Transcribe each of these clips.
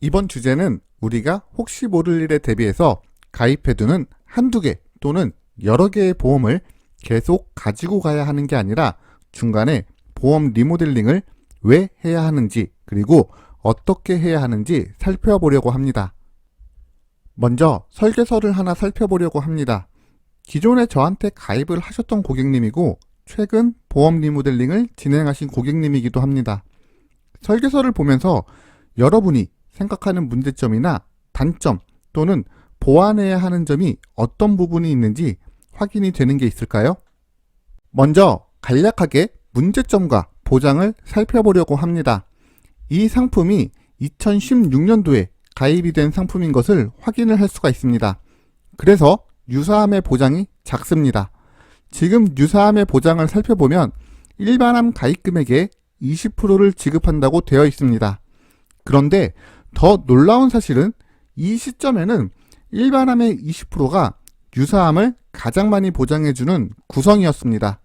이번 주제는 우리가 혹시 모를 일에 대비해서 가입해두는 한두 개 또는 여러 개의 보험을 계속 가지고 가야 하는 게 아니라 중간에 보험 리모델링을 왜 해야 하는지 그리고 어떻게 해야 하는지 살펴보려고 합니다. 먼저 설계서를 하나 살펴보려고 합니다. 기존에 저한테 가입을 하셨던 고객님이고 최근 보험 리모델링을 진행하신 고객님이기도 합니다. 설계서를 보면서 여러분이 생각하는 문제점이나 단점 또는 보완해야 하는 점이 어떤 부분이 있는지 확인이 되는 게 있을까요? 먼저 간략하게 문제점과 보장을 살펴보려고 합니다. 이 상품이 2016년도에 가입이 된 상품인 것을 확인을 할 수가 있습니다. 그래서 유사함의 보장이 작습니다. 지금 유사함의 보장을 살펴보면 일반암 가입 금액의 20%를 지급한다고 되어 있습니다. 그런데 더 놀라운 사실은 이 시점에는 일반암의 20%가 유사암을 가장 많이 보장해주는 구성이었습니다.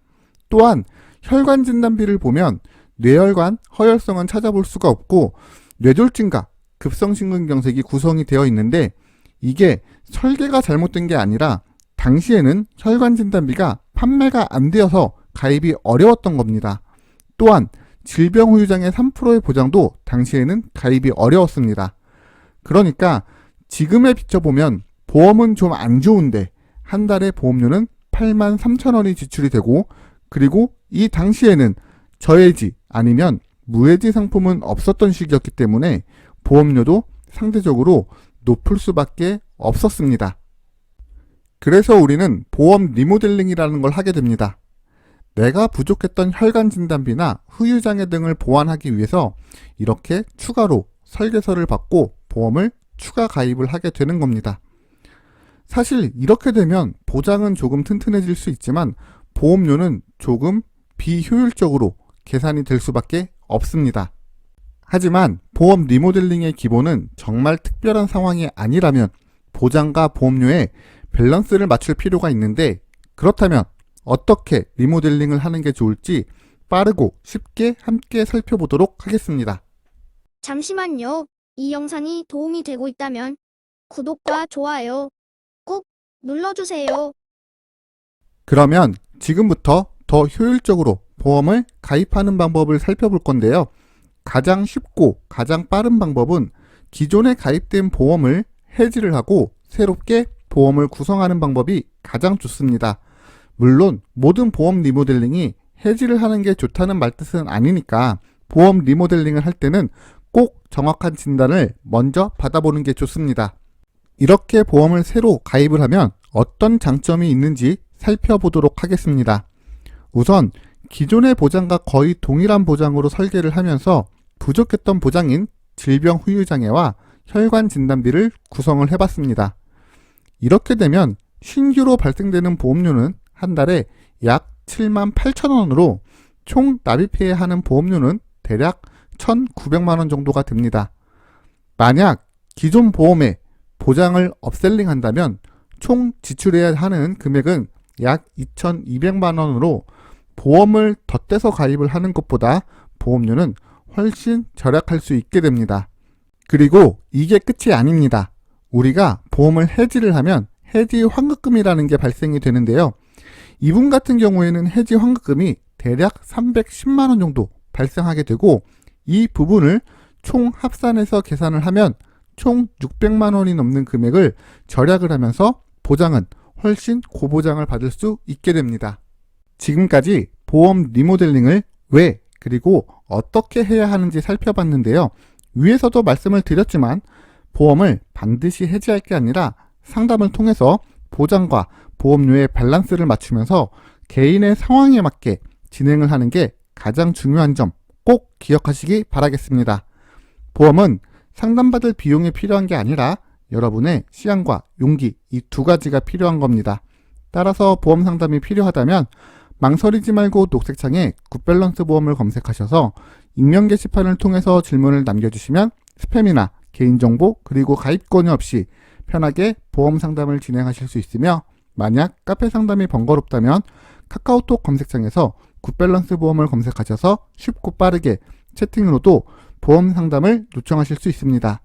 또한 혈관 진단비를 보면 뇌혈관 허혈성은 찾아볼 수가 없고 뇌졸중과 급성심근경색이 구성이 되어 있는데 이게 설계가 잘못된 게 아니라 당시에는 혈관 진단비가 판매가 안 되어서 가입이 어려웠던 겁니다. 또한 질병 후유장의 3%의 보장도 당시에는 가입이 어려웠습니다. 그러니까 지금에 비춰보면 보험은 좀 안 좋은데 한 달에 보험료는 8만 3천 원이 지출이 되고 그리고 이 당시에는 저해지 아니면 무해지 상품은 없었던 시기였기 때문에 보험료도 상대적으로 높을 수밖에 없었습니다. 그래서 우리는 보험 리모델링이라는 걸 하게 됩니다. 내가 부족했던 혈관 진단비나 후유장애 등을 보완하기 위해서 이렇게 추가로 설계서를 받고 보험을 추가 가입을 하게 되는 겁니다. 사실 이렇게 되면 보장은 조금 튼튼해질 수 있지만 보험료는 조금 비효율적으로 계산이 될 수밖에 없습니다. 하지만 보험 리모델링의 기본은 정말 특별한 상황이 아니라면 보장과 보험료에 밸런스를 맞출 필요가 있는데 그렇다면 어떻게 리모델링을 하는 게 좋을지 빠르고 쉽게 함께 살펴보도록 하겠습니다. 잠시만요. 이 영상이 도움이 되고 있다면 구독과 좋아요 꼭 눌러주세요. 그러면 지금부터 더 효율적으로 보험을 가입하는 방법을 살펴볼 건데요. 가장 쉽고 가장 빠른 방법은 기존에 가입된 보험을 해지를 하고 새롭게 보험을 구성하는 방법이 가장 좋습니다. 물론 모든 보험 리모델링이 해지를 하는 게 좋다는 말뜻은 아니니까 보험 리모델링을 할 때는 꼭 정확한 진단을 먼저 받아보는 게 좋습니다. 이렇게 보험을 새로 가입을 하면 어떤 장점이 있는지 살펴보도록 하겠습니다. 우선 기존의 보장과 거의 동일한 보장으로 설계를 하면서 부족했던 보장인 질병 후유장애와 혈관 진단비를 구성을 해봤습니다. 이렇게 되면 신규로 발생되는 보험료는 한 달에 약 7만 8천 원으로 총 납입해야 하는 보험료는 대략 1,900만 원 정도가 됩니다. 만약 기존 보험에 보장을 업셀링 한다면 총 지출해야 하는 금액은 약 2,200만 원으로 보험을 덧대서 가입을 하는 것보다 보험료는 훨씬 절약할 수 있게 됩니다. 그리고 이게 끝이 아닙니다. 우리가 보험을 해지를 하면 해지 환급금이라는 게 발생이 되는데요. 이분 같은 경우에는 해지 환급금이 대략 310만 원 정도 발생하게 되고 이 부분을 총 합산해서 계산을 하면 총 600만 원이 넘는 금액을 절약을 하면서 보장은 훨씬 고보장을 받을 수 있게 됩니다. 지금까지 보험 리모델링을 왜 그리고 어떻게 해야 하는지 살펴봤는데요. 위에서도 말씀을 드렸지만 보험을 반드시 해지할 게 아니라 상담을 통해서 보장과 보험료의 밸런스를 맞추면서 개인의 상황에 맞게 진행을 하는 게 가장 중요한 점 꼭 기억하시기 바라겠습니다. 보험은 상담받을 비용이 필요한 게 아니라 여러분의 시간과 용기 이 두 가지가 필요한 겁니다. 따라서 보험 상담이 필요하다면 망설이지 말고 녹색창에 굿밸런스 보험을 검색하셔서 익명 게시판을 통해서 질문을 남겨주시면 스팸이나 개인정보 그리고 가입 권유 없이 편하게 보험 상담을 진행하실 수 있으며 만약 카페 상담이 번거롭다면 카카오톡 검색창에서 굿밸런스 보험을 검색하셔서 쉽고 빠르게 채팅으로도 보험 상담을 요청하실 수 있습니다.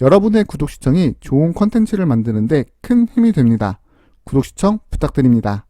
여러분의 구독 시청이 좋은 컨텐츠를 만드는데 큰 힘이 됩니다. 구독 시청 부탁드립니다.